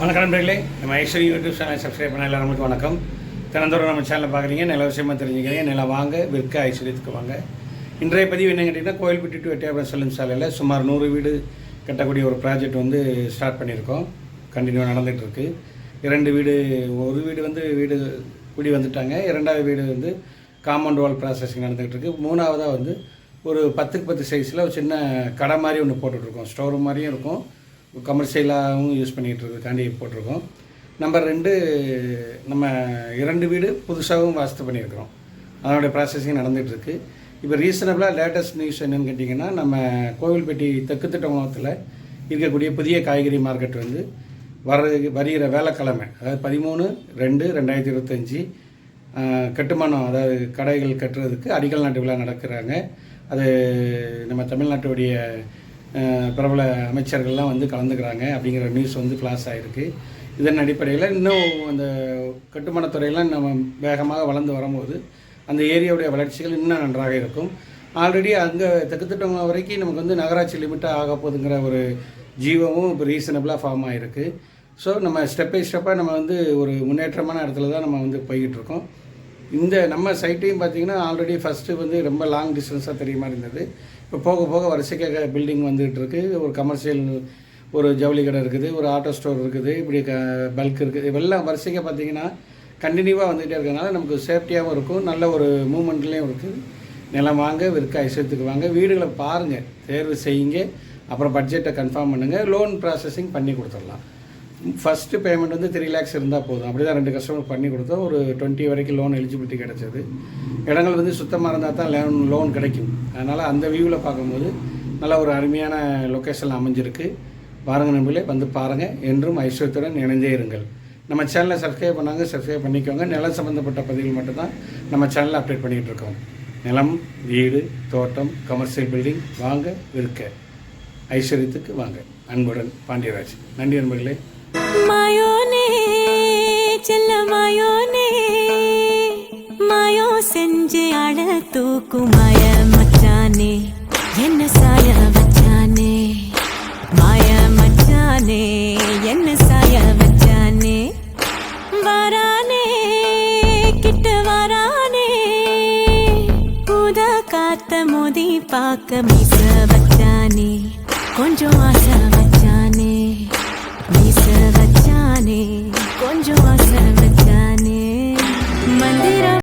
வணக்கம் நண்பர்களே நம்ம ஐஸ்வரி யூடியூப் சேனலை சப்ஸ்கிரைப் பண்ண எல்லாருக்கும் வணக்கம். தினந்தோறும் நம்ம சேனலில் பார்க்குறீங்க நில விஷயமா தெரிஞ்சுக்கிறீங்க நிலம் வாங்க விற்க ஐஸ்வர்யத்துக்கு வாங்க. இன்றைய பதிவு என்ன கேட்டிங்கன்னா கோயில்பட்டி டு எட்டியாபுரம் செல்லும் சாலையில் சுமார் நூறு வீடு கட்டக்கூடிய ஒரு ப்ராஜெக்ட் வந்து ஸ்டார்ட் பண்ணியிருக்கோம். கண்டினியூ நடந்துகிட்ருக்கு. இரண்டு வீடு ஒரு வீடு வந்து வீடு குடி வந்துட்டாங்க. இரண்டாவது வீடு வந்து காம்பவுண்ட் வால் ப்ராசஸிங் நடந்துகிட்டு இருக்கு மூணாவதாக வந்து ஒரு பத்துக்கு பத்து சைஸில் ஒரு சின்ன கடை மாதிரி ஒன்று போட்டுட்ருக்கோம். ஸ்டோர் மாதிரியும் இருக்கும். கமர்ஷியலாகவும் யூஸ் பண்ணிகிட்டு இருக்கிறதுக்காண்டி போட்டிருக்கோம். நம்பர் ரெண்டு நம்ம இரண்டு வீடு புதுசாகவும் வாஸ்து பண்ணியிருக்கிறோம். அதனுடைய ப்ராசஸிங் நடந்துகிட்ருக்கு. இப்போ ரீசனபிளாக லேட்டஸ்ட் நியூஸ் என்னென்னு கேட்டிங்கன்னா நம்ம கோவில்பட்டி தெற்கு திட்டமத்தில் இருக்கக்கூடிய புதிய காய்கறி மார்க்கெட் வந்து வர வருகிற வேலைக்கிழமை அதாவது பதிமூணு ரெண்டு ரெண்டாயிரத்தி இருபத்தஞ்சி கட்டுமானம் அதாவது கடைகள் கட்டுறதுக்கு அடிக்கல் நாட்டு விழா நடக்கிறாங்க. அது நம்ம தமிழ்நாட்டுடைய பிரபல அமைச்சர்கள்லாம் வந்து கலந்துக்கிறாங்க அப்படிங்கிற நியூஸ் வந்து ஃப்ளாஷ் ஆகிருக்கு இதன் அடிப்படையில் இன்னும் அந்த கட்டுமானத்துறையெல்லாம் நம்ம வேகமாக வளர்ந்து வரும்போது அந்த ஏரியாவுடைய வளர்ச்சிகள் இன்னும் நன்றாக இருக்கும். ஆல்ரெடி அங்கே தெற்குத்திட்டம் வரைக்கும் நமக்கு வந்து நகராட்சி லிமிட்டாக ஆக போகுதுங்கிற ஒரு ஜீவமும் இப்போ ரீசனபிளாக ஃபார்ம் ஆகிருக்கு ஸோ நம்ம ஸ்டெப் பை ஸ்டெப்பாக நம்ம வந்து ஒரு முன்னேற்றமான இடத்துல தான் நம்ம வந்து போய்கிட்டு இருக்கோம். இந்த நம்ம சைட்டையும் பார்த்தீங்கன்னா ஆல்ரெடி ஃபஸ்ட்டு வந்து ரொம்ப லாங் டிஸ்டன்ஸாக தெரிய மாதிரி இருந்தது இப்போ போக போக வரிசைக்காக பில்டிங் வந்துகிட்டு இருக்குது ஒரு கமர்ஷியல் ஒரு ஜவுளி கடை இருக்குது ஒரு ஆட்டோ ஸ்டோர் இருக்குது இப்படி க பல்க் இருக்குது. இதெல்லாம் வரிசைக்காக பார்த்தீங்கன்னா கண்டினியூவாக வந்துகிட்டே இருக்கிறதுனால நமக்கு சேஃப்டியாகவும் இருக்கும். நல்ல ஒரு மூமெண்ட்லேயும் இருக்குது நிலம் வாங்க விற்க ஐஸ்வர்யத்துக்கு வாங்க. வீடுகளை பாருங்கள் தேர்வு செய்யுங்க. அப்புறம் பட்ஜெட்டை கன்ஃபார்ம் பண்ணுங்கள் லோன் ப்ராசஸிங் பண்ணி கொடுத்துடலாம். ஃபஸ்ட்டு பேமெண்ட் வந்து த்ரீ லேக்ஸ் இருந்தால் போதும். அப்படி தான் ரெண்டு கஸ்டமர் பண்ணி கொடுத்தோம். ஒரு டுவெண்ட்டி வரைக்கும் லோன் எலிஜிபிலிட்டி கிடச்சது. இடங்கள் வந்து சுத்தமாக இருந்தால் தான் லோன் லோன் கிடைக்கும். அதனால் அந்த வியூவில் பார்க்கும்போது நல்ல ஒரு அருமையான லொக்கேஷனில் அமைஞ்சிருக்கு. பாருங்கள் நம்பளே வந்து பாருங்கள் என்றும் ஐஸ்வர்யத்துடன் இணைந்தே இருங்கள். நம்ம சேனலை சப்ஸ்கிரைப் பண்ணாங்க சப்ஸ்கிரைப் பண்ணிக்கோங்க. நிலம் சம்மந்தப்பட்ட பதிவுகள் மட்டும்தான் நம்ம சேனலில் அப்டேட் பண்ணிகிட்டு இருக்கோம். நிலம் வீடு தோட்டம் கமர்ஷியல் பில்டிங் வாங்க விற்க. ஐஸ்வர்யத்துக்கு வாங்க. அன்புடன் பாண்டியராஜ். நன்றி நண்பர்களே. செல்ல மாயோனே மாயோ செஞ்சு அழ தூக்கும் மாய மச்சானே என்ன சாய மச்சானே? மாய மச்சானே என்ன சாய மச்சானே? வரானே கிட்ட வரானே. புத காத்த மோதி பார்க்க மீச வச்சானே கொஞ்சம் ஆசை வச்சானே